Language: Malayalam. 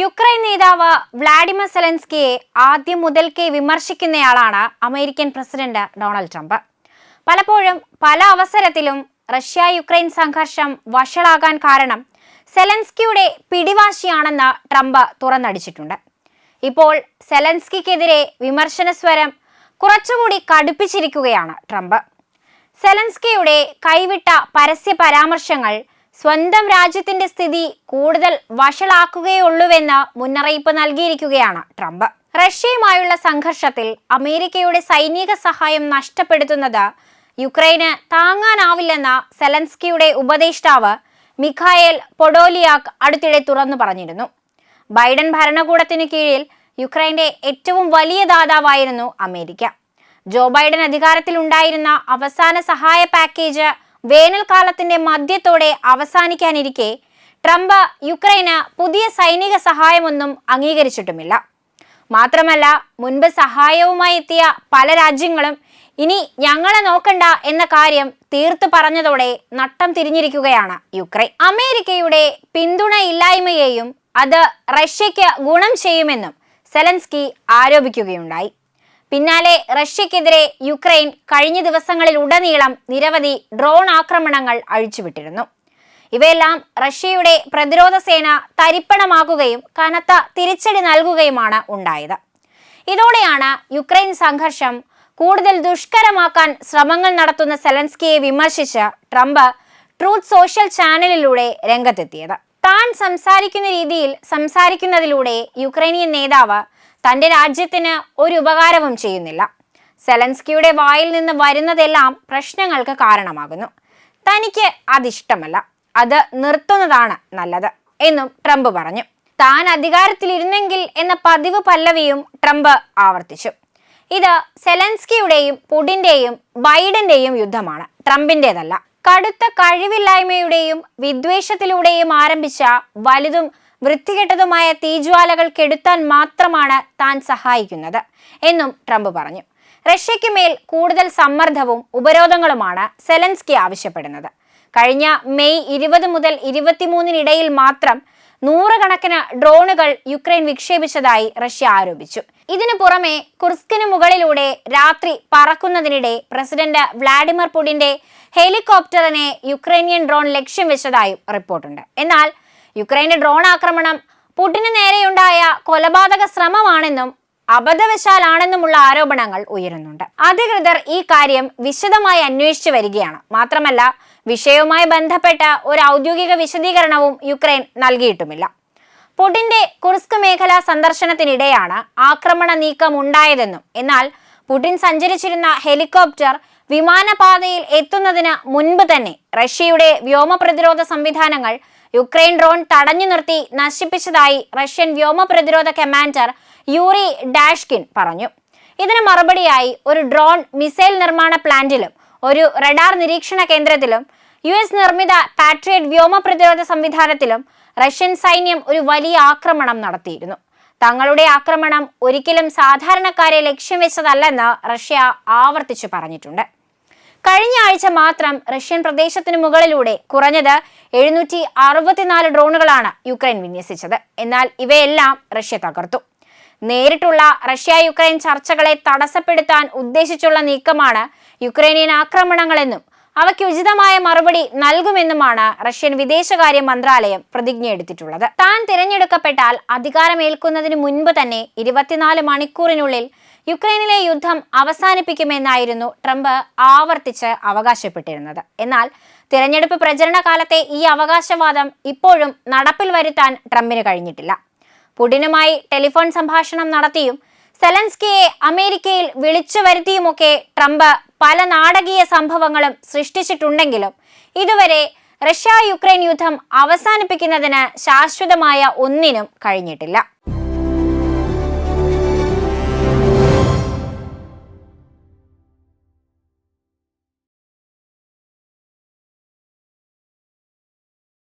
യുക്രൈൻ നേതാവ് വ്ളാഡിമർ സെലൻസ്കിയെ ആദ്യം മുതൽക്കേ വിമർശിക്കുന്നയാളാണ് അമേരിക്കൻ പ്രസിഡന്റ് ഡൊണാൾഡ് ട്രംപ്. പലപ്പോഴും പല അവസരത്തിലും റഷ്യ യുക്രൈൻ സംഘർഷം വഷളാകാൻ കാരണം സെലൻസ്കിയുടെ പിടിവാശിയാണെന്ന് ട്രംപ് തുറന്നടിച്ചിട്ടുണ്ട്. ഇപ്പോൾ സെലൻസ്കിക്കെതിരെ വിമർശന സ്വരം കുറച്ചുകൂടി കടുപ്പിച്ചിരിക്കുകയാണ് ട്രംപ്. സെലൻസ്കിയുടെ കൈവിട്ട പരസ്യ പരാമർശങ്ങൾ സ്വന്തം രാജ്യത്തിന്റെ സ്ഥിതി കൂടുതൽ വഷളാക്കുകയുള്ളൂവെന്ന് മുന്നറിയിപ്പ് നൽകിയിരിക്കുകയാണ് ട്രംപ്. റഷ്യയുമായുള്ള സംഘർഷത്തിൽ അമേരിക്കയുടെ സൈനിക സഹായം നഷ്ടപ്പെടുത്തുന്നത് യുക്രൈന് താങ്ങാനാവില്ലെന്ന സെലൻസ്കിയുടെ ഉപദേഷ്ടാവ് മിഖായേൽ പൊഡോലിയാക് അടുത്തിടെ തുറന്നു പറഞ്ഞിരുന്നു. ബൈഡൻ ഭരണകൂടത്തിന് കീഴിൽ യുക്രൈന്റെ ഏറ്റവും വലിയ ദാതാവായിരുന്നു അമേരിക്ക. ജോ ബൈഡൻ അധികാരത്തിലുണ്ടായിരുന്ന അവസാന സഹായ പാക്കേജ് വേനൽക്കാലത്തിന്റെ മധ്യത്തോടെ അവസാനിക്കാനിരിക്കെ ട്രംപ് യുക്രൈന് പുതിയ സൈനിക സഹായമൊന്നും അംഗീകരിച്ചിട്ടുമില്ല. മാത്രമല്ല മുൻപ് സഹായവുമായി എത്തിയ പല രാജ്യങ്ങളും ഇനി ഞങ്ങളെ നോക്കണ്ട എന്ന കാര്യം തീർത്തു പറഞ്ഞതോടെ നട്ടം തിരിഞ്ഞിരിക്കുകയാണ് യുക്രൈൻ. അമേരിക്കയുടെ പിന്തുണ ഇല്ലായ്മയെയും അത് റഷ്യയ്ക്ക് ഗുണം ചെയ്യുമെന്നും സെലൻസ്കി ആരോപിക്കുകയുണ്ടായി. പിന്നാലെ റഷ്യക്കെതിരെ യുക്രൈൻ കഴിഞ്ഞ ദിവസങ്ങളിൽ ഉടനീളം നിരവധി ഡ്രോൺ ആക്രമണങ്ങൾ അഴിച്ചുവിട്ടിരുന്നു. ഇവയെല്ലാം റഷ്യയുടെ പ്രതിരോധ സേന തരിപ്പണമാകുകയും കനത്ത തിരിച്ചടി നൽകുകയുമാണ് ഉണ്ടായത്. ഇതോടെയാണ് യുക്രൈൻ സംഘർഷം കൂടുതൽ ദുഷ്കരമാക്കാൻ ശ്രമങ്ങൾ നടത്തുന്ന സെലൻസ്കിയെ വിമർശിച്ച് ട്രംപ് ട്രൂത്ത് സോഷ്യൽ ചാനലിലൂടെ രംഗത്തെത്തിയത്. സംസാരിക്കുന്ന രീതിയിൽ സംസാരിക്കുന്നതിലൂടെ യുക്രൈനിയൻ നേതാവ് തന്റെ രാജ്യത്തിന് ഒരു ഉപകാരവും ചെയ്യുന്നില്ല. സെലൻസ്കിയുടെ വായിൽ നിന്ന് വരുന്നതെല്ലാം പ്രശ്നങ്ങൾക്ക് കാരണമാകുന്നു. തനിക്ക് അതിഷ്ടമല്ല. അത് നിർത്തുന്നതാണ് നല്ലത് എന്നും ട്രംപ് പറഞ്ഞു. താൻ അധികാരത്തിലിരുന്നെങ്കിൽ എന്ന പതിവ് പല്ലവിയും ട്രംപ് ആവർത്തിച്ചു. ഇത് സെലൻസ്കിയുടെയും പുടിന്റെയും ബൈഡന്റെയും യുദ്ധമാണ്. ട്രംപിന്റേതല്ല. കടുത്ത കഴിവില്ലായ്മയുടെയും വിദ്വേഷത്തിലൂടെയും ആരംഭിച്ച വലുതും വൃത്തികെട്ടതുമായ തീജ്വാലകൾ കെടുത്താൻ മാത്രമാണ് താൻ സഹായിക്കുന്നത് എന്നും ട്രംപ് പറഞ്ഞു. റഷ്യയ്ക്ക് മേൽ കൂടുതൽ സമ്മർദ്ദവും ഉപരോധങ്ങളുമാണ് സെലൻസ്കി ആവശ്യപ്പെടുന്നത്. കഴിഞ്ഞ മെയ് ഇരുപത് മുതൽ ഇരുപത്തിമൂന്നിനിടയിൽ മാത്രം നൂറുകണക്കിന് ഡ്രോണുകൾ യുക്രൈൻ വിക്ഷേപിച്ചതായി റഷ്യ ആരോപിച്ചു. ഇതിനു പുറമെ കുർസ്കിന് മുകളിലൂടെ രാത്രി പറക്കുന്നതിനിടെ പ്രസിഡന്റ് വ്ളാഡിമിർ പുടിന്റെ ഹെലികോപ്റ്ററിനെ യുക്രൈനിയൻ ഡ്രോൺ ലക്ഷ്യം വെച്ചതായും റിപ്പോർട്ടുണ്ട്. എന്നാൽ യുക്രൈന്റെ ഡ്രോൺ ആക്രമണം പുടിന് നേരെയുണ്ടായ കൊലപാതക ശ്രമമാണെന്നും അബദ്ധവശാലാണെന്നുമുള്ള ആരോപണങ്ങൾ ഉയരുന്നുണ്ട്. അധികൃതർ ഈ കാര്യം വിശദമായി അന്വേഷിച്ചു വരികയാണ്. മാത്രമല്ല വിഷയവുമായി ബന്ധപ്പെട്ട ഒരു ഔദ്യോഗിക വിശദീകരണവും യുക്രൈൻ നൽകിയിട്ടുമില്ല. പുടിന്റെ കുർസ്ക് മേഖലാ സന്ദർശനത്തിനിടെയാണ് ആക്രമണ നീക്കം ഉണ്ടായതെന്നും എന്നാൽ പുടിൻ സഞ്ചരിച്ചിരുന്ന ഹെലികോപ്റ്റർ വിമാനപാതയിൽ എത്തുന്നതിന് മുൻപ് തന്നെ റഷ്യയുടെ വ്യോമ പ്രതിരോധ സംവിധാനങ്ങൾ യുക്രൈൻ ഡ്രോൺ തടഞ്ഞു നിർത്തി നശിപ്പിച്ചതായി റഷ്യൻ വ്യോമ പ്രതിരോധ കമാൻഡർ യൂറി ഡാഷ്കിൻ പറഞ്ഞു. ഇതിന് മറുപടിയായി ഒരു ഡ്രോൺ മിസൈൽ നിർമ്മാണ പ്ലാന്റിലും ഒരു റഡാർ നിരീക്ഷണ കേന്ദ്രത്തിലും യു എസ് നിർമ്മിത പാട്രിയറ്റ് വ്യോമ പ്രതിരോധ സംവിധാനത്തിലും റഷ്യൻ സൈന്യം ഒരു വലിയ ആക്രമണം നടത്തിയിരുന്നു. തങ്ങളുടെ ആക്രമണം ഒരിക്കലും സാധാരണക്കാരെ ലക്ഷ്യം വെച്ചതല്ലെന്ന് റഷ്യ ആവർത്തിച്ചു പറഞ്ഞിട്ടുണ്ട്. കഴിഞ്ഞ ആഴ്ച മാത്രം റഷ്യൻ പ്രദേശത്തിന് മുകളിലൂടെ കുറഞ്ഞത് എഴുന്നൂറ്റി അറുപത്തിനാല് ഡ്രോണുകളാണ് യുക്രൈൻ വിന്യസിച്ചത്. എന്നാൽ ഇവയെല്ലാം റഷ്യ തകർത്തു. നേരിട്ടുള്ള റഷ്യ യുക്രൈൻ ചർച്ചകളെ തടസ്സപ്പെടുത്താൻ ഉദ്ദേശിച്ചുള്ള നീക്കമാണ് യുക്രൈനിയൻ ആക്രമണങ്ങളെന്നും അവയ്ക്ക് ഉചിതമായ മറുപടി നൽകുമെന്നുമാണ് റഷ്യൻ വിദേശകാര്യ മന്ത്രാലയം പ്രതിജ്ഞയെടുത്തിട്ടുള്ളത്. താൻ തിരഞ്ഞെടുക്കപ്പെട്ടാൽ അധികാരമേൽക്കുന്നതിന് മുൻപ് തന്നെ ഇരുപത്തിനാല് മണിക്കൂറിനുള്ളിൽ യുക്രൈനിലെ യുദ്ധം അവസാനിപ്പിക്കുമെന്നായിരുന്നു ട്രംപ് ആവർത്തിച്ച് അവകാശപ്പെട്ടിരുന്നത്. എന്നാൽ തിരഞ്ഞെടുപ്പ് പ്രചരണ കാലത്തെ ഈ അവകാശവാദം ഇപ്പോഴും നടപ്പിൽ വരുത്താൻ ട്രംപിന് കഴിഞ്ഞിട്ടില്ല. പുടിനുമായി ടെലിഫോൺ സംഭാഷണം നടത്തിയും സെലൻസ്കിയെ അമേരിക്കയിൽ വിളിച്ചു വരുത്തിയുമൊക്കെ ട്രംപ് പല നാടകീയ സംഭവങ്ങളും സൃഷ്ടിച്ചിട്ടുണ്ടെങ്കിലും ഇതുവരെ റഷ്യ യുക്രൈൻ യുദ്ധം അവസാനിപ്പിക്കുന്നതിന് ശാശ്വതമായ ഒന്നിനും കഴിഞ്ഞിട്ടില്ല.